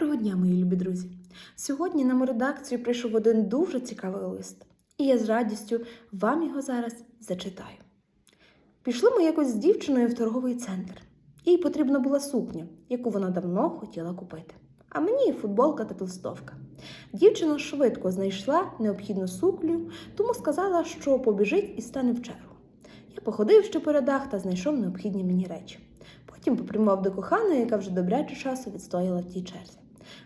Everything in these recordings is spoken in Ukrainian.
Доброго дня, мої любі друзі! Сьогодні на мою редакцію прийшов один дуже цікавий лист, і я з радістю вам його зараз зачитаю. Пішли ми якось з дівчиною в торговий центр. Їй потрібна була сукня, яку вона давно хотіла купити. А мені футболка та толстовка. Дівчина швидко знайшла необхідну сукню, тому сказала, що побіжить і стане в чергу. Я походив ще по рядах та знайшов необхідні мені речі. Потім попрямував до коханої, яка вже добряче часу відстояла в тій черзі.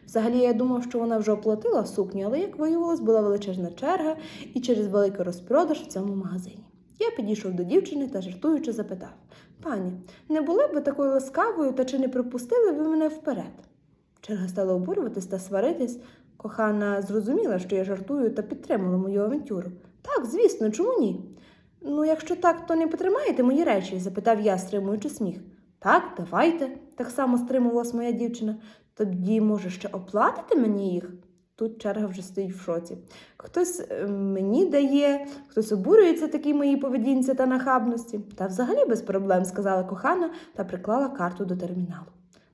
Взагалі я думав, що вона вже оплатила сукню, але як виявилось, була величезна черга і через великий розпродаж в цьому магазині. Я підійшов до дівчини та жартуючи запитав: Пані, не були б ви такою ласкавою та чи не пропустили ви мене вперед? Черга стала обурюватись та сваритись. Кохана зрозуміла, що я жартую та підтримала мою авантюру. Так, звісно, чому ні? Ну, якщо так, то не потримаєте мої речі? запитав я, стримуючи сміх. Так, давайте, так само стримувалась моя дівчина. Тоді, може, ще оплатите мені їх? Тут черга вже стоїть в шоці. Хтось е, мені дає, хтось обурюється такій моїй поведінці та нахабності. Та взагалі без проблем, сказала кохана та приклала карту до терміналу.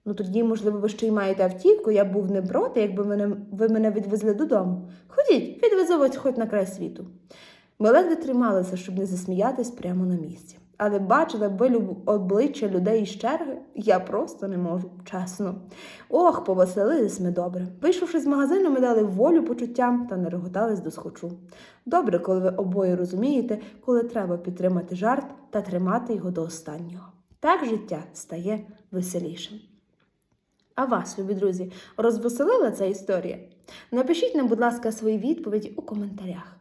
Ну тоді, можливо, ви ще й маєте автівку, я був не проти, якби мене, ви мене відвезли додому. Ходіть, відвезу вас хоч на край світу. Ми ледве трималися, щоб не засміятись прямо на місці. Але бачила би обличчя людей із черги, я просто не можу, чесно. Ох, повеселились ми добре. Вийшовши з магазину, ми дали волю почуттям та не реготались до схочу. Добре, коли ви обоє розумієте, коли треба підтримати жарт та тримати його до останнього. Так життя стає веселішим. А вас, любі друзі, розвеселила ця історія? Напишіть нам, будь ласка, свої відповіді у коментарях.